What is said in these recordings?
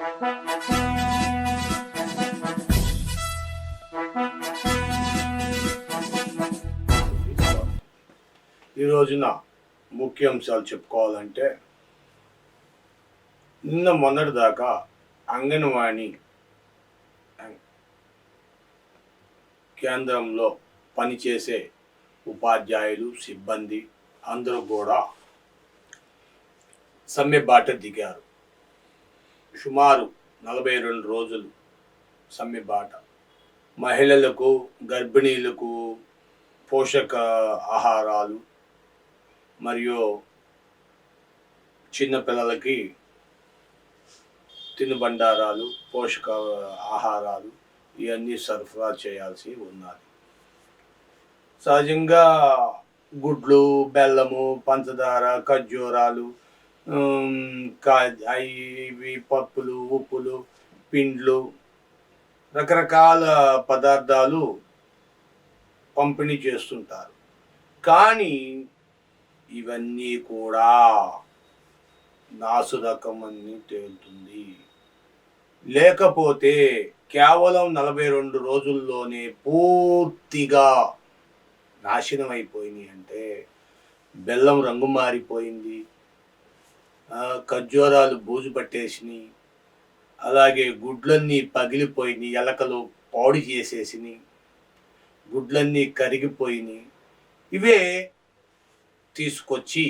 ఈ రోజున ముఖ్యాంశాలు చెప్పుకోవాలంటే నిన్న మొన్నటి దాకా అంగన్వాణి కేంద్రంలో పనిచేసే ఉపాధ్యాయులు సిబ్బంది అందరూ కూడా సమ్మె బాట దిగారు. సుమారు నలభై రెండు రోజులు సమ్మె బాట. మహిళలకు గర్భిణీలకు పోషక ఆహారాలు మరియు చిన్నపిల్లలకి తినుబండారాలు పోషక ఆహారాలు ఇవన్నీ సరఫరా చేయాల్సి ఉన్నది. సహజంగా గుడ్లు బెల్లము పంచదార ఖర్జూరాలు ఇవి పప్పులు ఉప్పులు పిండ్లు రకరకాల పదార్థాలు పంపిణీ చేస్తుంటారు. కానీ ఇవన్నీ కూడా నాసురకం అని తేలుతుంది. లేకపోతే కేవలం నలభై రెండు రోజుల్లోనే పూర్తిగా నాశనం అయిపోయినాయి అంటే బెల్లం రంగు మారిపోయింది. ఖర్జూరాలు బూజు పట్టేసినాయి అలాగే గుడ్లన్నీ పగిలిపోయినాయి ఎలకలు పాడు చేసేసినాయి గుడ్లన్నీ కరిగిపోయినాయి ఇవే తీసుకొచ్చి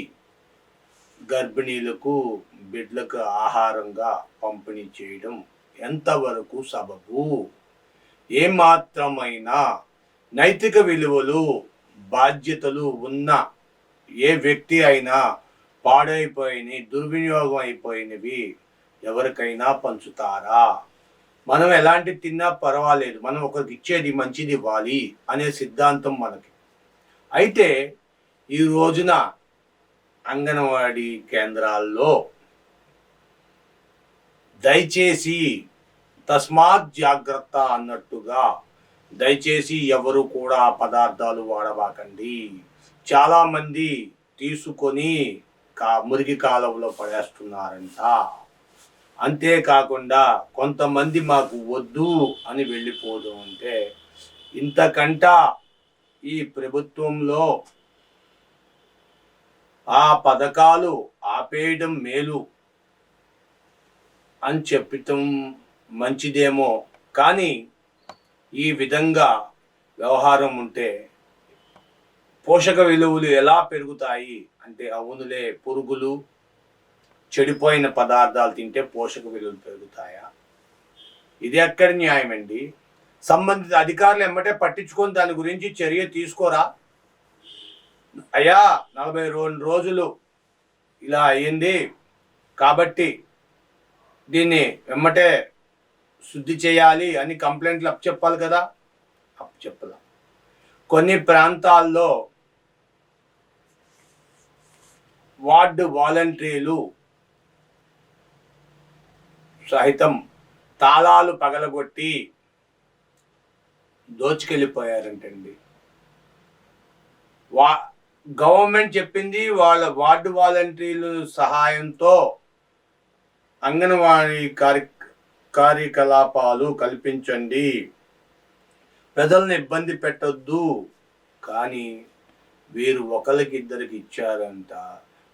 గర్భిణీలకు బిడ్లకు ఆహారంగా పంపిణీ చేయడం ఎంతవరకు సబబు? ఏమాత్రమైనా నైతిక విలువలు బాధ్యతలు ఉన్న ఏ వ్యక్తి అయినా పాడైపోయినవి దుర్వినియోగం అయిపోయినవి ఎవరికైనా పంచుతారా? మనం ఎలాంటి తిన్నా పర్వాలేదు. మనం ఒకరికి ఇచ్చేది మంచిది ఇవ్వాలి అనే సిద్ధాంతం మనకి. అయితే ఈ రోజున అంగన్వాడీ కేంద్రాల్లో దయచేసి తస్మాత్ జాగ్రత్త అన్నట్టుగా దయచేసి ఎవరు కూడా పదార్థాలు వాడబాకండి. చాలామంది తీసుకొని కా మురికి కాలంలో పడేస్తున్నారంట. అంతేకాకుండా కొంతమంది మాకు వద్దు అని వెళ్ళిపోదు అంటే ఇంతకంట ఈ ప్రభుత్వంలో ఆ పథకాలు ఆపేయడం మేలు అని చెప్పటం మంచిదేమో. కానీ ఈ విధంగా వ్యవహారం ఉంటే పోషక విలువలు ఎలా పెరుగుతాయి? అంటే అవునులే పురుగులు చెడిపోయిన పదార్థాలు తింటే పోషక విలువలు పెరుగుతాయా? ఇది ఎక్కడ న్యాయం అండి సంబంధిత అధికారులు ఎమ్మటే పట్టించుకొని దాని గురించి చర్య తీసుకోరా? అయ్యా నలభై రెండు రోజులు ఇలా అయ్యింది కాబట్టి దీన్ని వెమ్మటే శుద్ధి చేయాలి అని కంప్లైంట్లు అప్పచెప్పాలి కదా? అప్పచెప్పదా కొన్ని ప్రాంతాల్లో వార్డు వాలంటీర్లు సహితం తాళాలు పగలగొట్టి దోచుకెళ్ళిపోయారంటండి. వా గవర్నమెంట్ చెప్పింది వాళ్ళ వార్డు వాలంటీర్లు సహాయంతో అంగన్వాడీ కార్య కార్యకలాపాలు కల్పించండి. ప్రజలను ఇబ్బంది పెట్టొద్దు. కానీ వీరు ఒకరికి ఇద్దరికి ఇచ్చారంట.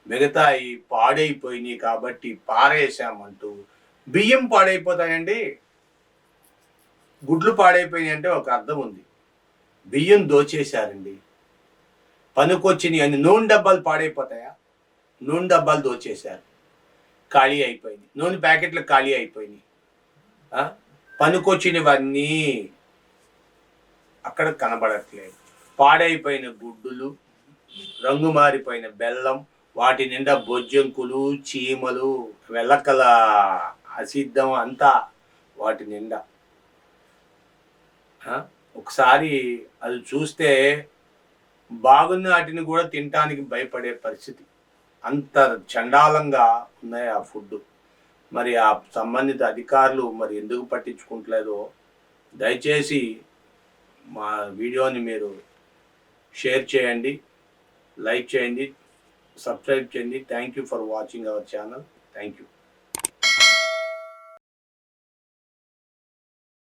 మిగతాయి పాడైపోయినాయి కాబట్టి పారేసామంటూ బియ్యం పాడైపోతాయండి. గుడ్లు పాడైపోయినాయి అంటే ఒక అర్థం ఉంది. బియ్యం దోచేశారండి. పనికొచ్చినాయి అని నూనె డబ్బాలు పాడైపోతాయా? నూనె డబ్బాలు దోచేశారు. ఖాళీ అయిపోయింది. నూనె ప్యాకెట్లు ఖాళీ అయిపోయినాయి. ఆ? పనికొచ్చినవన్నీ అక్కడ కనబడట్లేదు. పాడైపోయిన గుడ్డులు రంగు మారిపోయిన బెల్లం వాటి నిండా బొజ్జంకులు చీమలు వెలకల అసిద్ధం అంతా వాటి నిండా. ఒకసారి అది చూస్తే బాగున్న వాటిని కూడా తినటానికి భయపడే పరిస్థితి. అంత చండాలంగా ఉన్నాయి ఆ ఫుడ్. మరి ఆ సంబంధిత అధికారులు మరి ఎందుకు పట్టించుకుంటలేదో దయచేసి మా వీడియోని మీరు షేర్ చేయండి లైక్ చేయండి సబ్స్క్రైబ్ చేయండి thank you for watching our channel thank you